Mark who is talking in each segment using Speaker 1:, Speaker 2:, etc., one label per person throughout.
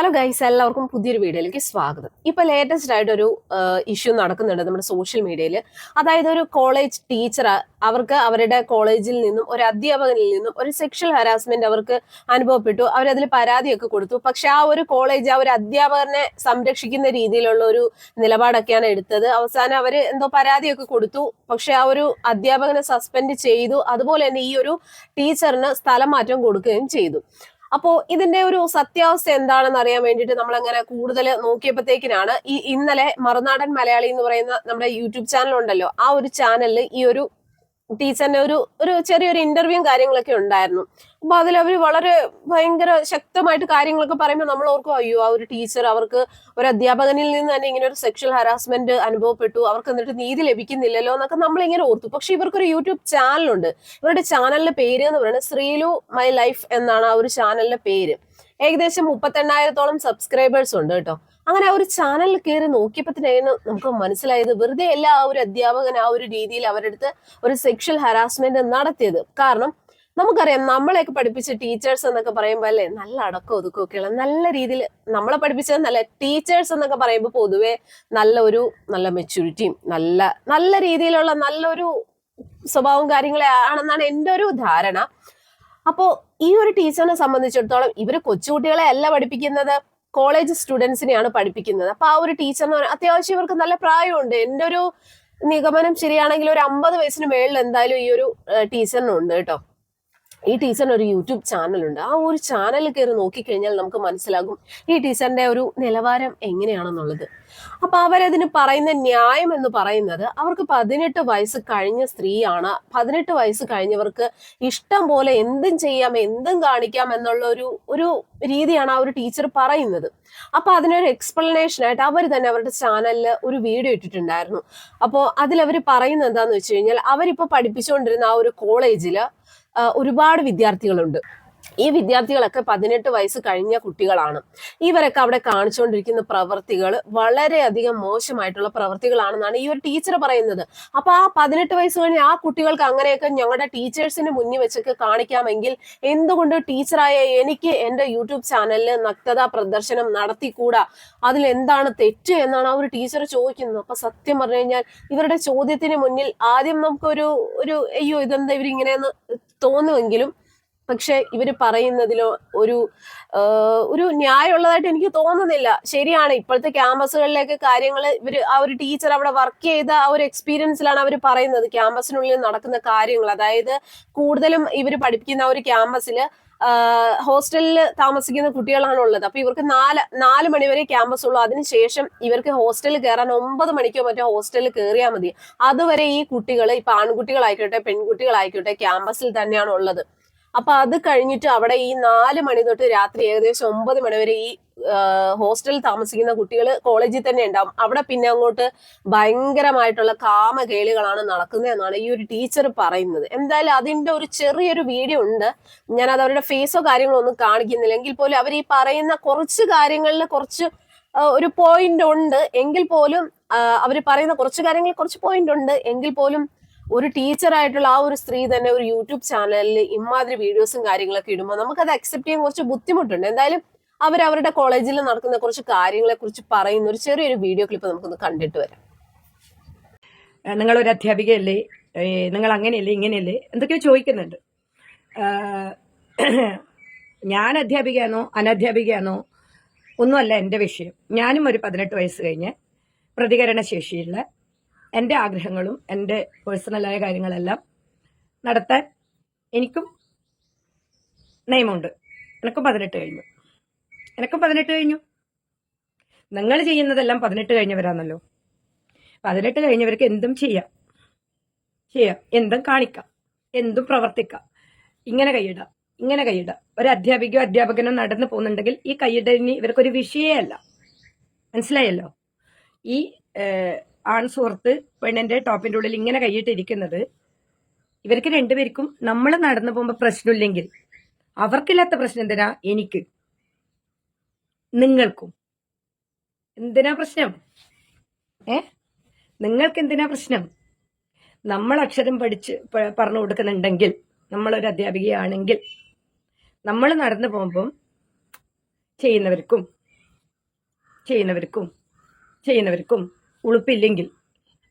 Speaker 1: Hello guys എല്ലാവർക്കും പുതിയൊരു വീഡിയോയിലേക്ക് സ്വാഗതം. ഇപ്പൊ ലേറ്റസ്റ്റ് ആയിട്ട് ഒരു ഇഷ്യൂ നടക്കുന്നുണ്ട് നമ്മുടെ സോഷ്യൽ മീഡിയയിൽ അതായത് ഒരു കോളേജ് ടീച്ചർ അവർക്ക് അവരുടെ കോളേജിൽ നിന്നും ഒരു അധ്യാപകനിൽ നിന്നും ഒരു സെക്ഷൽ ഹരാസ്മെന്റ് അവർക്ക് അനുഭവപ്പെട്ടു. അവരതിൽ പരാതിയൊക്കെ കൊടുത്തു. പക്ഷെ ആ ഒരു കോളേജ് ആ ഒരു അധ്യാപകനെ സംരക്ഷിക്കുന്ന രീതിയിലുള്ള ഒരു നിലപാടൊക്കെയാണ് എടുത്തത്. അവസാനം അവർ എന്തോ പരാതിയൊക്കെ കൊടുത്തു. പക്ഷെ ആ ഒരു അധ്യാപകനെ സസ്പെൻഡ് ചെയ്തു. അതുപോലെ തന്നെ ഈ ഒരു ടീച്ചറിന് സ്ഥലം മാറ്റം കൊടുക്കുകയും ചെയ്തു. അപ്പോ ഇതിന്റെ ഒരു സത്യാവസ്ഥ എന്താണെന്ന് അറിയാൻ വേണ്ടിയിട്ട് നമ്മൾ അങ്ങനെ കൂടുതൽ നോക്കിയപ്പോഴത്തേക്കിനാണ് ഈ ഇന്നലെ മറുനാടൻ മലയാളി എന്ന് പറയുന്ന നമ്മുടെ യൂട്യൂബ് ചാനൽ ഉണ്ടല്ലോ ആ ഒരു ചാനലിൽ ഈ ഒരു ടീച്ചറിന്റെ ഒരു ഒരു ചെറിയൊരു ഇന്റർവ്യൂവും കാര്യങ്ങളൊക്കെ ഉണ്ടായിരുന്നു. അപ്പൊ അതിൽ അവർ വളരെ ഭയങ്കര ശക്തമായിട്ട് കാര്യങ്ങളൊക്കെ പറയുമ്പോൾ നമ്മൾ ഓർക്കും അയ്യോ ആ ഒരു ടീച്ചർ അവർക്ക് ഒരു അധ്യാപകനിൽ നിന്ന് തന്നെ ഇങ്ങനെ ഒരു സെക്ഷൽ ഹരാസ്മെന്റ് അനുഭവപ്പെട്ടു. അവർക്ക് എന്നിട്ട് നീതി ലഭിക്കുന്നില്ലല്ലോ എന്നൊക്കെ നമ്മൾ ഇങ്ങനെ ഓർത്തു. പക്ഷെ ഇവർക്കൊരു യൂട്യൂബ് ചാനലുണ്ട് ഇവരുടെ ചാനലിന്റെ പേര് എന്ന് പറയുന്നത് ശ്രീലു മൈ ലൈഫ് എന്നാണ് ആ ഒരു ചാനലിന്റെ പേര്. ഏകദേശം മുപ്പത്തെണ്ണായിരത്തോളം സബ്സ്ക്രൈബേഴ്സ് ഉണ്ട് കേട്ടോ. അങ്ങനെ ആ ഒരു ചാനലിൽ കയറി നോക്കിയപ്പോഴത്തേനാണ് നമുക്ക് മനസ്സിലായത് വെറുതെ അല്ല ആ ഒരു അധ്യാപകൻ ആ ഒരു രീതിയിൽ അവരുടെ അടുത്ത് ഒരു സെക്ഷൽ ഹരാസ്മെന്റ് നടത്തിയത്. കാരണം നമുക്കറിയാം നമ്മളെയൊക്കെ പഠിപ്പിച്ച ടീച്ചേഴ്സ് എന്നൊക്കെ പറയുമ്പോൾ അല്ലേ നല്ല അടക്കം ഒതുക്കം ഒക്കെയുള്ള നല്ല രീതിയിൽ നമ്മളെ പഠിപ്പിച്ചത് നല്ല ടീച്ചേഴ്സ് എന്നൊക്കെ പറയുമ്പോൾ പൊതുവെ നല്ല ഒരു നല്ല മെച്യൂരിറ്റിയും നല്ല നല്ല രീതിയിലുള്ള നല്ലൊരു സ്വഭാവവും കാര്യങ്ങളെ ആണെന്നാണ് എന്റെ ഒരു ധാരണ. അപ്പോ ഈ ഒരു ടീച്ചറിനെ സംബന്ധിച്ചിടത്തോളം ഇവർ കൊച്ചുകുട്ടികളെ അല്ല പഠിപ്പിക്കുന്നത്. കോളേജ് സ്റ്റുഡൻസിനെയാണ് പഠിപ്പിക്കുന്നത്. അപ്പൊ ആ ഒരു ടീച്ചർ എന്ന് പറഞ്ഞാൽ അത്യാവശ്യം ഇവർക്ക് നല്ല പ്രായമുണ്ട്. എന്റെ ഒരു നിഗമനം ശരിയാണെങ്കിൽ ഒരു അമ്പത് വയസ്സിന് മേളിൽ എന്തായാലും ഈ ഒരു ടീച്ചറിനുണ്ട് കേട്ടോ. ഈ ടീച്ചറിന് ഒരു യൂട്യൂബ് ചാനലുണ്ട്. ആ ഒരു ചാനൽ കയറി നോക്കിക്കഴിഞ്ഞാൽ നമുക്ക് മനസ്സിലാകും ഈ ടീച്ചറിന്റെ ഒരു നിലവാരം എങ്ങനെയാണെന്നുള്ളത്. അപ്പൊ അവരതിന് പറയുന്ന ന്യായം എന്ന് പറയുന്നത് അവർക്ക് പതിനെട്ട് വയസ്സ് കഴിഞ്ഞ സ്ത്രീയാണ്. പതിനെട്ട് വയസ്സ് കഴിഞ്ഞവർക്ക് ഇഷ്ടം പോലെ എന്തും ചെയ്യാം എന്തും കാണിക്കാം എന്നുള്ള ഒരു ഒരു രീതിയാണ് ആ ഒരു ടീച്ചർ പറയുന്നത്. അപ്പൊ അതിനൊരു എക്സ്പ്ലനേഷൻ ആയിട്ട് അവർ തന്നെ അവരുടെ ചാനലിൽ ഒരു വീഡിയോ ഇട്ടിട്ടുണ്ടായിരുന്നു. അപ്പോൾ അതിൽ അവർ പറയുന്നത് എന്താന്ന് വെച്ച് കഴിഞ്ഞാൽ അവരിപ്പോ പഠിപ്പിച്ചുകൊണ്ടിരുന്ന ആ ഒരു കോളേജിൽ ഒരുപാട് വിദ്യാർത്ഥികളുണ്ട്. ഈ വിദ്യാർത്ഥികളൊക്കെ പതിനെട്ട് വയസ്സ് കഴിഞ്ഞ കുട്ടികളാണ്. ഇവരൊക്കെ അവിടെ കാണിച്ചുകൊണ്ടിരിക്കുന്ന പ്രവർത്തികൾ വളരെയധികം മോശമായിട്ടുള്ള പ്രവർത്തികളാണെന്നാണ് ഈ ഒരു ടീച്ചർ പറയുന്നത്. അപ്പൊ ആ പതിനെട്ട് വയസ്സ് കഴിഞ്ഞ ആ കുട്ടികൾക്ക് അങ്ങനെയൊക്കെ ഞങ്ങളുടെ ടീച്ചേഴ്സിന് മുന്നിൽ വെച്ചൊക്കെ കാണിക്കാമെങ്കിൽ എന്തുകൊണ്ട് ടീച്ചറായ എനിക്ക് എന്റെ യൂട്യൂബ് ചാനലിൽ നഗ്നതാ പ്രദർശനം നടത്തിക്കൂടാ? അതിൽ എന്താണ് തെറ്റ് എന്നാണ് ആ ഒരു ടീച്ചർ ചോദിക്കുന്നത്. അപ്പൊ സത്യം പറഞ്ഞു കഴിഞ്ഞാൽ ഇവരുടെ ചോദ്യത്തിന് മുന്നിൽ ആദ്യം നമുക്കൊരു ഒരു അയ്യോ ഇതെന്താ ഇവരിങ്ങനെയെന്ന് തോന്നുമെങ്കിലും പക്ഷെ ഇവർ പറയുന്നതിലോ ഒരു ഒരു ന്യായമുള്ളതായിട്ട് എനിക്ക് തോന്നുന്നില്ല. ശരിയാണ് ഇപ്പോഴത്തെ ക്യാമ്പസുകളിലേക്ക് കാര്യങ്ങൾ ഇവർ ആ ഒരു ടീച്ചർ അവിടെ വർക്ക് ചെയ്ത ആ ഒരു എക്സ്പീരിയൻസിലാണ് അവർ പറയുന്നത്. ക്യാമ്പസിനുള്ളിൽ നടക്കുന്ന കാര്യങ്ങൾ. അതായത് കൂടുതലും ഇവർ പഠിപ്പിക്കുന്ന ഒരു ക്യാമ്പസിൽ ഹോസ്റ്റലിൽ താമസിക്കുന്ന കുട്ടികളാണ് ഉള്ളത് അപ്പൊ ഇവർക്ക് നാല് നാല് മണിവരെ ക്യാമ്പസ് ഉള്ളൂ അതിനുശേഷം ഇവർക്ക് ഹോസ്റ്റലിൽ കയറാൻ ഒമ്പത് മണിക്കോ മറ്റോ ഹോസ്റ്റലിൽ കയറിയാൽ മതി. അതുവരെ ഈ കുട്ടികൾ ഇപ്പൊ ആൺകുട്ടികളായിക്കോട്ടെ പെൺകുട്ടികളായിക്കോട്ടെ ക്യാമ്പസിൽ തന്നെയാണ് ഉള്ളത് അപ്പൊ അത് കഴിഞ്ഞിട്ട് അവിടെ ഈ നാല് മണി തൊട്ട് രാത്രി ഏകദേശം ഒമ്പത് മണി വരെ ഈ ഹോസ്റ്റലിൽ താമസിക്കുന്ന കുട്ടികൾ കോളേജിൽ തന്നെ ഉണ്ടാവും. അവിടെ പിന്നെ അങ്ങോട്ട് ഭയങ്കരമായിട്ടുള്ള കാമകേളികളാണ് നടക്കുന്നതെന്നാണ് ഈ ഒരു ടീച്ചർ പറയുന്നത്. എന്തായാലും അതിന്റെ ഒരു ചെറിയൊരു വീഡിയോ ഉണ്ട്. ഞാൻ അത് അവരുടെ ഫേസോ കാര്യങ്ങളോ ഒന്നും കാണിക്കുന്നില്ല. എങ്കിൽ പോലും അവർ ഈ പറയുന്ന കുറച്ച് കാര്യങ്ങളിൽ കുറച്ച് ഒരു പോയിന്റ് ഉണ്ട്. എങ്കിൽ പോലും അവർ പറയുന്ന കുറച്ച് കാര്യങ്ങളിൽ കുറച്ച് പോയിന്റ് ഉണ്ട്. എങ്കിൽ പോലും ഒരു ടീച്ചറായിട്ടുള്ള ആ ഒരു സ്ത്രീ തന്നെ ഒരു യൂട്യൂബ് ചാനലിൽ ഇമാതിരി വീഡിയോസും കാര്യങ്ങളൊക്കെ ഇടുമ്പോൾ നമുക്കത് അക്സെപ്റ്റ് ചെയ്യാൻ കുറച്ച് ബുദ്ധിമുട്ടുണ്ട്. എന്തായാലും അവർ അവരുടെ കോളേജിൽ നടക്കുന്ന കുറച്ച് കാര്യങ്ങളെ കുറിച്ച് പറയുന്ന ഒരു ചെറിയൊരു വീഡിയോ ക്ലിപ്പ് നമുക്കൊന്ന് കണ്ടിട്ട് വരാം.
Speaker 2: നിങ്ങൾ ഒരു അധ്യാപികയല്ലേ? നിങ്ങൾ അങ്ങനെയല്ലേ ഇങ്ങനെയല്ലേ? എന്തൊക്കെയോ ചോദിക്കുന്നുണ്ട്. ഞാൻ അധ്യാപികയാണോ അനധ്യാപികയാണോ ഒന്നുമല്ല എന്റെ വിഷയം. ഞാനും ഒരു പതിനെട്ട് വയസ്സ് കഴിഞ്ഞ് പ്രതികരണശേഷിയുള്ള എന്റെ ആഗ്രഹങ്ങളും എന്റെ പേഴ്സണലായ കാര്യങ്ങളെല്ലാം നടത്താൻ എനിക്കും നിയമമുണ്ട് എനക്കും പതിനെട്ട് കഴിഞ്ഞു. എനക്കും പതിനെട്ട് കഴിഞ്ഞു. നിങ്ങൾ ചെയ്യുന്നതെല്ലാം പതിനെട്ട് കഴിഞ്ഞവരാണല്ലോ. പതിനെട്ട് കഴിഞ്ഞവർക്ക് എന്തും ചെയ്യാം. ചെയ്യാം. എന്തും കാണിക്കാം. എന്തും പ്രവർത്തിക്കാം. ഇങ്ങനെ കൈയിടാം. ഇങ്ങനെ കൈയിടാം. ഒരു അധ്യാപികയോ അധ്യാപകനോ നടന്നു പോകുന്നുണ്ടെങ്കിൽ ഈ കൈയിടലിന് ഇവർക്കൊരു വിഷയമല്ല മനസ്സിലായല്ലോ? ഈ ആൺ സുഹൃത്ത് പെണ്ണിന്റെ ടോപ്പിന്റെ ഉള്ളിൽ ഇങ്ങനെ കൈയിട്ടിരിക്കുന്നത്. ഇവർക്ക് രണ്ടുപേർക്കും നമ്മൾ നടന്നു പോകുമ്പോൾ പ്രശ്നമില്ലെങ്കിൽ അവർക്കില്ലാത്ത പ്രശ്നം എന്തിനാ? എനിക്ക്. നിങ്ങൾക്കും. എന്തിനാ പ്രശ്നം? ഏ? നിങ്ങൾക്ക് എന്തിനാ പ്രശ്നം? നമ്മൾ അക്ഷരം പഠിച്ച് പറഞ്ഞു കൊടുക്കുന്നുണ്ടെങ്കിൽ നമ്മളൊരു അധ്യാപികയാണെങ്കിൽ നമ്മൾ നടന്നു പോകുമ്പം ചെയ്യുന്നവർക്കും ചെയ്യുന്നവർക്കും ചെയ്യുന്നവർക്കും ഉളുപ്പില്ലെങ്കിൽ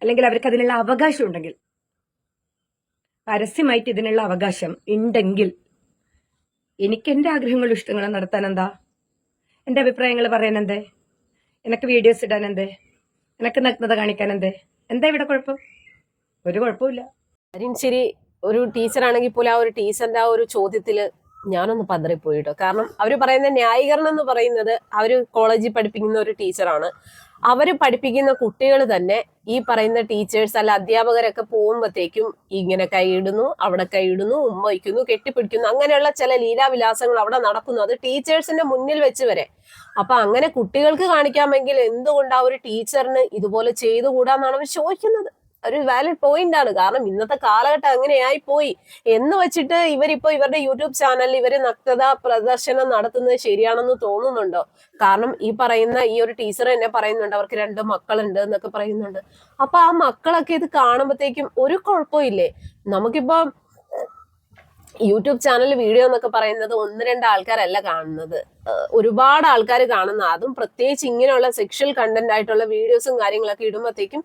Speaker 2: അല്ലെങ്കിൽ അവർക്ക് അതിനുള്ള അവകാശം ഉണ്ടെങ്കിൽ പരസ്യമായിട്ട് ഇതിനുള്ള അവകാശം ഉണ്ടെങ്കിൽ എനിക്ക് എന്റെ ആഗ്രഹങ്ങളും ഇഷ്ടങ്ങളും നടത്താൻ എന്താ? എന്റെ അഭിപ്രായങ്ങൾ പറയാൻ എന്തേ? എനിക്ക് വീഡിയോസ് ഇടാൻ എന്തേ? എനിക്ക് നഗ്നത കാണിക്കാൻ എന്തേ? എന്താ ഇവിടെ കുഴപ്പം? ഒരു കുഴപ്പമില്ല
Speaker 1: കാര്യം ശരി ഒരു ടീച്ചറാണെങ്കിൽ പോലും ആ ഒരു ടീച്ചറിന്റെ ആ ഒരു ചോദ്യത്തിൽ ഞാനൊന്ന് പതറിപ്പോയിട്ടോ കാരണം അവർ പറയുന്ന ന്യായീകരണം എന്ന് പറയുന്നത് അവർ കോളേജിൽ പഠിപ്പിക്കുന്ന ഒരു ടീച്ചറാണ് അവർ പഠിപ്പിക്കുന്ന കുട്ടികൾ തന്നെ ഈ പറയുന്ന ടീച്ചേഴ്സ് അല്ല അധ്യാപകരൊക്കെ പോകുമ്പോഴത്തേക്കും ഇങ്ങനെ കൈയിടുന്നു അവിടെ കൈയിടുന്നു ഉമ്മയ്ക്കുന്നു കെട്ടിപ്പിടിക്കുന്നു അങ്ങനെയുള്ള ചില ലീലാവിലാസങ്ങൾ അവിടെ നടക്കുന്നു. അത് ടീച്ചേഴ്സിന്റെ മുന്നിൽ വെച്ച് വരെ. അപ്പൊ അങ്ങനെ കുട്ടികൾക്ക് കാണിക്കാമെങ്കിൽ എന്തുകൊണ്ട് ഒരു ടീച്ചറിന് ഇതുപോലെ ചെയ്തുകൂടാന്നാണ് അവർ ചോദിക്കുന്നത്? ഒരു വാലിഡ് പോയിന്റ് ആണ്. കാരണം ഇന്നത്തെ കാലഘട്ടം അങ്ങനെയായി പോയി. എന്ന് വെച്ചിട്ട് ഇവരിപ്പോ ഇവരുടെ യൂട്യൂബ് ചാനലിൽ ഇവർ നഗ്നത പ്രദർശനം നടത്തുന്നത് ശരിയാണെന്ന് തോന്നുന്നുണ്ടോ? കാരണം ഈ പറയുന്ന ഈ ഒരു ടീച്ചർ തന്നെ പറയുന്നുണ്ട്. അവർക്ക് രണ്ട് മക്കളുണ്ട് എന്നൊക്കെ പറയുന്നുണ്ട്. അപ്പൊ ആ മക്കളൊക്കെ ഇത് കാണുമ്പോഴത്തേക്കും ഒരു കുഴപ്പമില്ലേ നമുക്കിപ്പോ യൂട്യൂബ് ചാനൽ വീഡിയോ എന്നൊക്കെ പറയുന്നത് ഒന്ന് രണ്ട് ആൾക്കാരല്ല കാണുന്നത്. ഒരുപാട് ആൾക്കാർ കാണുന്ന അതും പ്രത്യേകിച്ച് ഇങ്ങനെയുള്ള സെക്ഷൽ കണ്ടന്റ് ആയിട്ടുള്ള വീഡിയോസും കാര്യങ്ങളൊക്കെ ഇടുമ്പോഴത്തേക്കും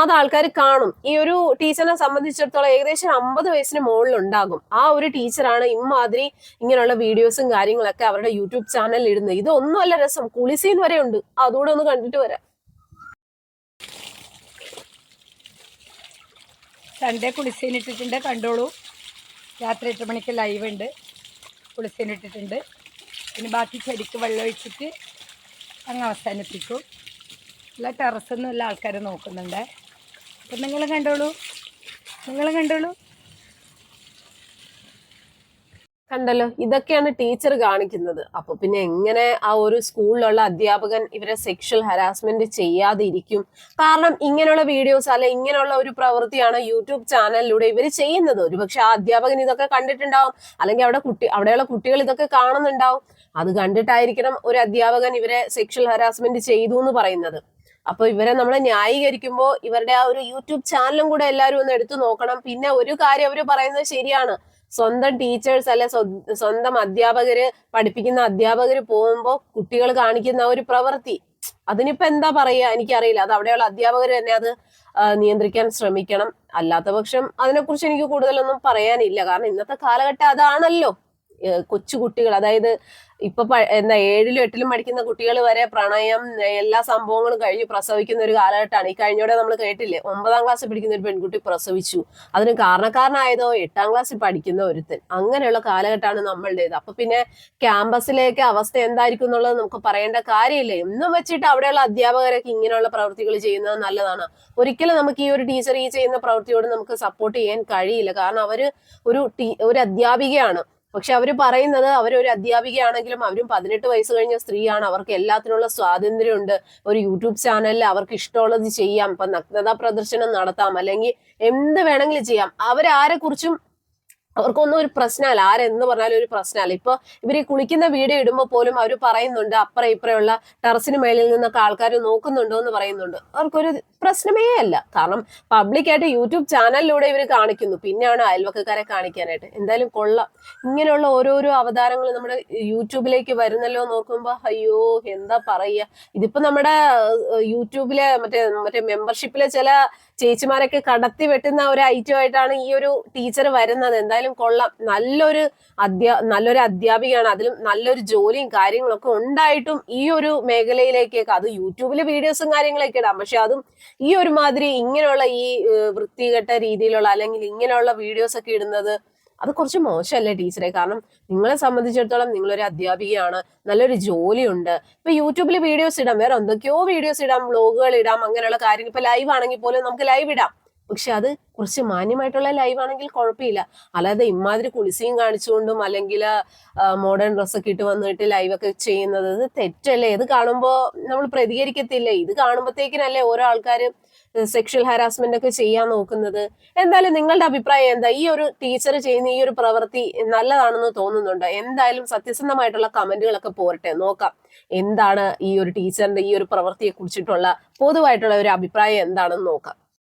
Speaker 1: അത് ആൾക്കാർ കാണും. ഈ ഒരു ടീച്ചറിനെ സംബന്ധിച്ചിടത്തോളം ഏകദേശം അമ്പത് വയസ്സിന് മുകളിൽ ഉണ്ടാകും ആ ഒരു ടീച്ചറാണ് ഇമ്മാതിരി ഇങ്ങനെയുള്ള വീഡിയോസും കാര്യങ്ങളൊക്കെ അവരുടെ യൂട്യൂബ് ചാനലിൽ ഇടുന്നത്. ഇതൊന്നുമല്ല രസം. കുളിസീൻ വരെ ഉണ്ട്. അതുകൂടെ ഒന്ന് കണ്ടിട്ട് വരാം.
Speaker 2: സൺഡേ കുളിസീൻ ഇട്ടിട്ടുണ്ട്. കണ്ടോളൂ. രാത്രി എട്ട് മണിക്ക് ലൈവ് ഉണ്ട്. കുളിസീൻ ഇട്ടിട്ടുണ്ട്. പിന്നെ ബാക്കി ചെടിക്ക് വെള്ളം ഒഴിച്ചിട്ട് അങ്ങ് അവസാനിപ്പിക്കും. എല്ലാ ടെറസിൽ നിന്നും എല്ലാ ആൾക്കാർ നോക്കുന്നുണ്ട്. അപ്പം നിങ്ങൾ കണ്ടോളൂ. നിങ്ങൾ കണ്ടോളൂ.
Speaker 1: കണ്ടല്ലോ ഇതൊക്കെയാണ് ടീച്ചർ കാണിക്കുന്നത്. അപ്പൊ പിന്നെ എങ്ങനെ ആ ഒരു സ്കൂളിലുള്ള അധ്യാപകൻ ഇവരെ സെക്ഷൽ ഹരാസ്മെന്റ് ചെയ്യാതിരിക്കും? കാരണം ഇങ്ങനെയുള്ള വീഡിയോസ് അല്ലെ ഇങ്ങനെയുള്ള ഒരു പ്രവൃത്തിയാണ് യൂട്യൂബ് ചാനലിലൂടെ ഇവർ ചെയ്യുന്നത്. ഒരുപക്ഷെ ആ അധ്യാപകൻ ഇതൊക്കെ കണ്ടിട്ടുണ്ടാവും. അല്ലെങ്കിൽ അവിടെ കുട്ടി അവിടെയുള്ള കുട്ടികൾ ഇതൊക്കെ കാണുന്നുണ്ടാവും. അത് കണ്ടിട്ടായിരിക്കണം ഒരു അധ്യാപകൻ ഇവരെ സെക്ഷൽ ഹരാസ്മെന്റ് ചെയ്തു എന്ന് പറയുന്നത്. അപ്പൊ ഇവരെ നമ്മൾ ന്യായീകരിക്കുമ്പോൾ ഇവരുടെ ആ ഒരു യൂട്യൂബ് ചാനലും കൂടെ എല്ലാവരും ഒന്ന് എടുത്തു നോക്കണം. പിന്നെ ഒരു കാര്യം അവർ പറയുന്നത് ശരിയാണ്. സ്വന്തം ടീച്ചേഴ്സ് അല്ലെ സ്വന്തം അധ്യാപകര് പഠിപ്പിക്കുന്ന അധ്യാപകര് പോകുമ്പോൾ കുട്ടികൾ കാണിക്കുന്ന ഒരു പ്രവൃത്തി. അതിനിപ്പോ എന്താ പറയുക എനിക്കറിയില്ല. അത് അവിടെയുള്ള അധ്യാപകർ തന്നെ അത് നിയന്ത്രിക്കാൻ ശ്രമിക്കണം. അല്ലാത്ത പക്ഷം അതിനെക്കുറിച്ച് എനിക്ക് കൂടുതലൊന്നും പറയാനില്ല. കാരണം ഇന്നത്തെ കാലഘട്ടം അതാണല്ലോ. ഏഹ് കൊച്ചു കുട്ടികൾ അതായത് ഇപ്പൊ എന്താ ഏഴിലും എട്ടിലും പഠിക്കുന്ന കുട്ടികൾ വരെ പ്രണയം എല്ലാ സംഭവങ്ങളും കഴിഞ്ഞ് പ്രസവിക്കുന്ന ഒരു കാലഘട്ടമാണ്. ഈ കഴിഞ്ഞോടെ നമ്മൾ കേട്ടില്ലേ? ഒമ്പതാം ക്ലാസ്സിൽ പഠിക്കുന്ന ഒരു പെൺകുട്ടി പ്രസവിച്ചു. അതിന് കാരണക്കാരനായതോ എട്ടാം ക്ലാസ്സിൽ പഠിക്കുന്ന ഒരുത്തൻ. അങ്ങനെയുള്ള കാലഘട്ടമാണ് നമ്മളുടേത്. അപ്പൊ പിന്നെ ക്യാമ്പസിലേക്ക് അവസ്ഥ എന്തായിരിക്കും എന്നുള്ളത് നമുക്ക് പറയേണ്ട കാര്യമില്ല. എന്നും വെച്ചിട്ട് അവിടെയുള്ള അധ്യാപകരൊക്കെ ഇങ്ങനെയുള്ള പ്രവൃത്തികൾ ചെയ്യുന്നത് നല്ലതാണ്. ഒരിക്കലും നമുക്ക് ഈ ഒരു ടീച്ചർ ഈ ചെയ്യുന്ന പ്രവൃത്തിയോട് നമുക്ക് സപ്പോർട്ട് ചെയ്യാൻ കഴിയില്ല. കാരണം അവർ ഒരു ഒരു അധ്യാപികയാണ്. പക്ഷെ അവർ പറയുന്നത് അവരൊരു അധ്യാപികയാണെങ്കിലും അവരും പതിനെട്ട് വയസ്സ് കഴിഞ്ഞ സ്ത്രീയാണ്. അവർക്ക് എല്ലാത്തിനുള്ള സ്വാതന്ത്ര്യമുണ്ട്. ഒരു യൂട്യൂബ് ചാനലിൽ അവർക്ക് ഇഷ്ടമുള്ളത് ചെയ്യാം. ഇപ്പൊ നഗ്നതാ പ്രദർശനം നടത്താം. അല്ലെങ്കിൽ എന്ത് വേണമെങ്കിലും ചെയ്യാം. അവരാരെ കുറിച്ചും അവർക്കൊന്നും ഒരു പ്രശ്നമല്ല. ആരെന്ന് പറഞ്ഞാലും ഒരു പ്രശ്നമല്ല. ഇപ്പൊ ഇവർ ഈ കുളിക്കുന്ന വീഡിയോ ഇടുമ്പോൾ പോലും അവർ പറയുന്നുണ്ട് അപ്പുറം ഇപ്പുറമുള്ള ടെറസിന് മേളിൽ നിന്നൊക്കെ ആൾക്കാർ നോക്കുന്നുണ്ടോ എന്ന് പറയുന്നുണ്ട്. അവർക്കൊരു പ്രശ്നമേ അല്ല. കാരണം പബ്ലിക്കായിട്ട് യൂട്യൂബ് ചാനലിലൂടെ ഇവർ കാണിക്കുന്നു. പിന്നെയാണ് അയൽവക്കക്കാരെ കാണിക്കാനായിട്ട്. എന്തായാലും കൊള്ളാം. ഇങ്ങനെയുള്ള ഓരോരോ അവതാരങ്ങൾ നമ്മുടെ യൂട്യൂബിലേക്ക് വരുന്നല്ലോ നോക്കുമ്പോൾ അയ്യോ എന്താ പറയുക? ഇതിപ്പോ നമ്മുടെ യൂട്യൂബിലെ മറ്റേ മറ്റേ മെമ്പർഷിപ്പിലെ ചില ചേച്ചിമാരൊക്കെ കടത്തി വെട്ടുന്ന ഒരു ഐറ്റം ആയിട്ടാണ് ഈ ഒരു ടീച്ചർ വരുന്നത്. എന്തായാലും കൊള്ളാം. നല്ലൊരു അധ്യാ നല്ലൊരു അധ്യാപികയാണ്. അതിലും നല്ലൊരു ജോലിയും കാര്യങ്ങളൊക്കെ ഉണ്ടായിട്ടും ഈ ഒരു മേഖലയിലേക്കൊക്കെ അത് യൂട്യൂബിൽ വീഡിയോസും കാര്യങ്ങളൊക്കെ ഇടാം. പക്ഷെ അതും ഈ ഒരു മാതിരി ഇങ്ങനെയുള്ള ഈ വൃത്തികെട്ട രീതിയിലുള്ള അല്ലെങ്കിൽ ഇങ്ങനെയുള്ള വീഡിയോസ് ഒക്കെ ഇടുന്നത് അത് കുറച്ച് മോശമല്ലേ ടീച്ചറെ? കാരണം നിങ്ങളെ സംബന്ധിച്ചിടത്തോളം നിങ്ങളൊരു അധ്യാപികയാണ് നല്ലൊരു ജോലിയുണ്ട്. ഇപ്പൊ യൂട്യൂബിൽ വീഡിയോസ് ഇടാം വേറെ എന്തൊക്കെയോ വീഡിയോസ് ഇടാം വ്ലോഗുകൾ ഇടാം അങ്ങനെയുള്ള കാര്യങ്ങൾ. ഇപ്പൊ ലൈവ് ആണെങ്കിൽ പോലും നമുക്ക് ലൈവ് ഇടാം. പക്ഷെ അത് കുറച്ച് മാന്യമായിട്ടുള്ള ലൈവാണെങ്കിൽ കുഴപ്പമില്ല. അല്ലാതെ ഇമാതിരി കുളിസിയും കാണിച്ചുകൊണ്ടും അല്ലെങ്കിൽ മോഡേൺ ഡ്രസ്സൊക്കെ ഇട്ട് വന്നിട്ട് ലൈവൊക്കെ ചെയ്യുന്നത് ഇത് തെറ്റല്ലേ? ഇത് കാണുമ്പോൾ നമ്മൾ പ്രതികരിക്കത്തില്ല? ഇത് കാണുമ്പോഴത്തേക്കിനല്ലേ ഓരോ ആൾക്കാർ സെക്ഷൽ ഹാരാസ്മെന്റ് ഒക്കെ ചെയ്യാൻ നോക്കുന്നത്? എന്തായാലും നിങ്ങളുടെ അഭിപ്രായം എന്താ? ഈ ഒരു ടീച്ചർ ചെയ്യുന്ന ഈ ഒരു പ്രവൃത്തി നല്ലതാണെന്ന് തോന്നുന്നുണ്ടോ? എന്തായാലും സത്യസന്ധമായിട്ടുള്ള കമന്റുകളൊക്കെ പോരട്ടെ. നോക്കാം. എന്താണ് ഈ ഒരു ടീച്ചറിന്റെ ഈ ഒരു പ്രവൃത്തിയെ കുറിച്ചിട്ടുള്ള പൊതുവായിട്ടുള്ള ഒരു അഭിപ്രായം എന്താണെന്ന് നോക്കാം.